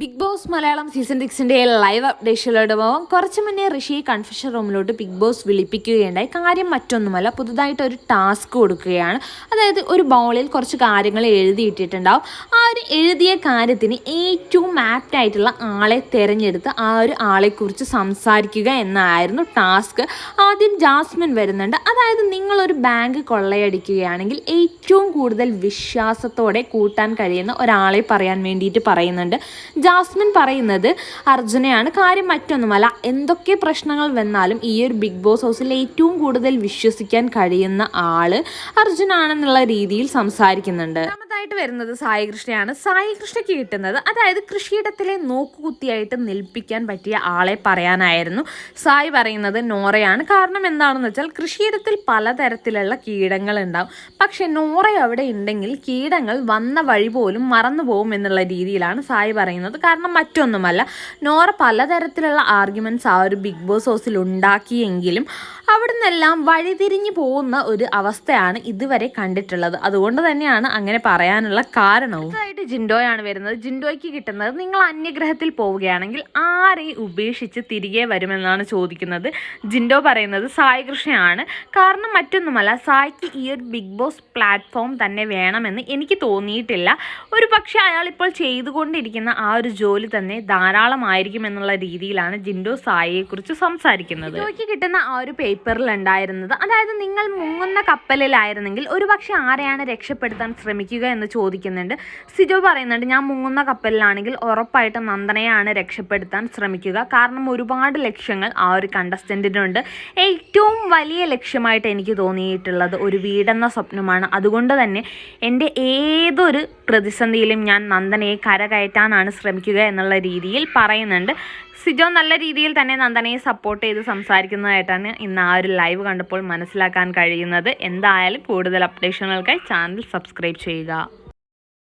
Big Boss Malayalam season സിക്സിന്റെ live അപ്ഡേഷനിലോട്ട് പോകാം കുറച്ച് മുന്നേ ഋഷിയെ കൺഫ്യൂഷൻ റൂമിലോട്ട് ബിഗ് ബോസ് വിളിപ്പിക്കുകയുണ്ടായി. കാര്യം മറ്റൊന്നുമല്ല പുതുതായിട്ട് ഒരു ടാസ്ക് കൊടുക്കുകയാണ്. അതായത് ഒരു ബൗളിൽ കുറച്ച് കാര്യങ്ങൾ എഴുതിയിട്ടിട്ടുണ്ടാവും. ആ ഒരു എഴുതിയ കാര്യത്തിന് ഏറ്റവും ആപ്റ്റ് ആയിട്ടുള്ള ആളെ തിരഞ്ഞെടുത്ത് ആ ഒരു ആളെക്കുറിച്ച് സംസാരിക്കുക എന്നായിരുന്നു ടാസ്ക് ആദ്യം ജാസ്മിൻ വരുന്നുണ്ട്. അതായത് നിങ്ങളൊരു ബാങ്ക് കൊള്ളയടിക്കുകയാണെങ്കിൽ ഏറ്റവും കൂടുതൽ വിശ്വാസത്തോടെ കൂട്ടാൻ കഴിയുന്ന ഒരാളെ പറയാൻ വേണ്ടിയിട്ട് പറയുന്നുണ്ട്. ജാസ്മിൻ പറയുന്നത് അർജുനയാണ്. കാര്യം മറ്റൊന്നുമല്ല എന്തൊക്കെ പ്രശ്നങ്ങൾ വന്നാലും ഈ ഒരു ബിഗ് ബോസ് ഹൗസിൽ ഏറ്റവും കൂടുതൽ വിശ്വസിക്കാൻ കഴിയുന്ന ആൾ അർജുനാണെന്നുള്ള രീതിയിൽ സംസാരിക്കുന്നുണ്ട്. രണ്ടാമതായിട്ട് വരുന്നത് സായി കൃഷ്ണയാണ്. സായി കൃഷ്ണയ്ക്ക് കിട്ടുന്നത് അതായത് കൃഷിയിടത്തിലെ നോക്കുകുത്തിയായിട്ട് നിൽപ്പിക്കാൻ പറ്റിയ ആളെ പറയാനായിരുന്നു. സായി പറയുന്നത് നോറയാണ്. കാരണം എന്താണെന്ന് വെച്ചാൽ കൃഷിയിടത്തിൽ പലതരത്തിലുള്ള കീടങ്ങൾ ഉണ്ടാവും പക്ഷെ നോറ അവിടെ ഉണ്ടെങ്കിൽ കീടങ്ങൾ വന്ന വഴി പോലും മറന്നു പോകും എന്നുള്ള രീതിയിലാണ് സായി പറയുന്നത്. കാരണം മറ്റൊന്നുമല്ല നോറ പലതരത്തിലുള്ള ആർഗ്യുമെന്റ്സ് ആ ഒരു ബിഗ് ബോസ് ഹൗസിൽ ഉണ്ടാക്കിയെങ്കിലും അവിടെ നിന്നെല്ലാം വഴിതിരിഞ്ഞു പോകുന്ന ഒരു അവസ്ഥയാണ് ഇതുവരെ കണ്ടിട്ടുള്ളത്. അതുകൊണ്ട് തന്നെയാണ് അങ്ങനെ പറയാനുള്ള കാരണവും. ആയിട്ട് ജിൻഡോയാണ് വരുന്നത്. ജിൻഡോയ്ക്ക് കിട്ടുന്നത് നിങ്ങൾ അന്യഗ്രഹത്തിൽ പോവുകയാണെങ്കിൽ ആരെയും ഉപേക്ഷിച്ച് തിരികെ വരുമെന്നാണ് ചോദിക്കുന്നത്. ജിൻഡോ പറയുന്നത് സായി കൃഷ്ണയാണ്. കാരണം മറ്റൊന്നുമല്ല സായിക്ക് ഈ ഒരു ബിഗ് ബോസ് പ്ലാറ്റ്ഫോം തന്നെ വേണമെന്ന് എനിക്ക് തോന്നിയിട്ടില്ല. ഒരു പക്ഷേ അയാൾ ഇപ്പോൾ ചെയ്തുകൊണ്ടിരിക്കുന്ന ആ ഒരു ജോലി തന്നെ ധാരാളമായിരിക്കും എന്നുള്ള രീതിയിലാണ് ജിൻഡോ സായിയെക്കുറിച്ച് സംസാരിക്കുന്നത്. ജിൻഡോയ്ക്ക് കിട്ടുന്ന ആ ഒരു പേപ്പറിൽ ഉണ്ടായിരുന്നത് അതായത് നിങ്ങൾ മുങ്ങുന്ന കപ്പലിലായിരുന്നെങ്കിൽ ഒരുപക്ഷെ ആരെയാണ് രക്ഷപ്പെടുത്താൻ ശ്രമിക്കുക എന്ന് ചോദിക്കുന്നുണ്ട്. സിജോ പറയുന്നുണ്ട് ഞാൻ മുങ്ങുന്ന കപ്പലിലാണെങ്കിൽ ഉറപ്പായിട്ടും നന്ദനയാണ് രക്ഷപ്പെടുത്താൻ ശ്രമിക്കുക. കാരണം ഒരുപാട് ലക്ഷ്യങ്ങൾ ആ ഒരു കണ്ടസ്റ്റന്റിനുണ്ട് ഏറ്റവും വലിയ ലക്ഷ്യമായിട്ട് എനിക്ക് തോന്നിയിട്ടുള്ളത് ഒരു വീടെന്ന സ്വപ്നമാണ്. അതുകൊണ്ട് തന്നെ എന്റെ ഏതൊരു പ്രതിസന്ധിയിലും ഞാൻ നന്ദനയെ കരകയറ്റാനാണ് ശ്രമിക്കുക എന്നുള്ള രീതിയിൽ പറയുന്നുണ്ട്. സിജോ നല്ല രീതിയിൽ തന്നെ നന്ദനയെ സപ്പോർട്ട് ചെയ്ത് സംസാരിക്കുന്നതായിട്ടാണ് ഇന്ന് ആ ഒരു ലൈവ് കണ്ടപ്പോൾ മനസ്സിലാക്കാൻ കഴിയുന്നത്. എന്തായാലും കൂടുതൽ അപ്ഡേഷനുകൾക്കായി ചാനൽ സബ്സ്ക്രൈബ് ചെയ്യുക.